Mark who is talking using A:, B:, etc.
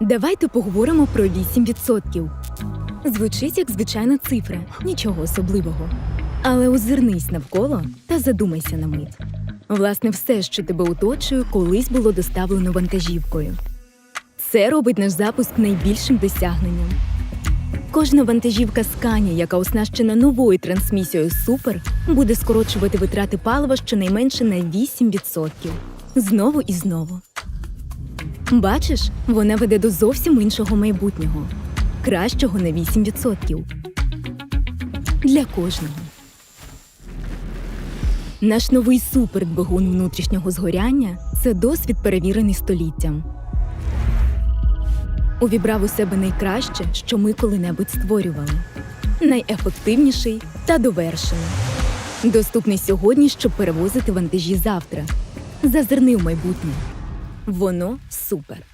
A: Давайте поговоримо про 8%. Звучить як звичайна цифра, нічого особливого. Але озирнись навколо та задумайся на мить. Власне, все, що тебе оточує, колись було доставлено вантажівкою. Це робить наш запуск найбільшим досягненням. Кожна вантажівка Scania, яка оснащена новою трансмісією Супер, буде скорочувати витрати палива щонайменше на 8%. Знову і знову. Бачиш, вона веде до зовсім іншого майбутнього, кращого на 8%. Для кожного. Наш новий супердвигун внутрішнього згоряння це досвід, перевірений століттям. Увібрав у себе найкраще, що ми коли-небудь створювали. Найефективніший та довершений. Доступний сьогодні, щоб перевозити вантажі завтра. Зазирни в майбутнє. Воно супер.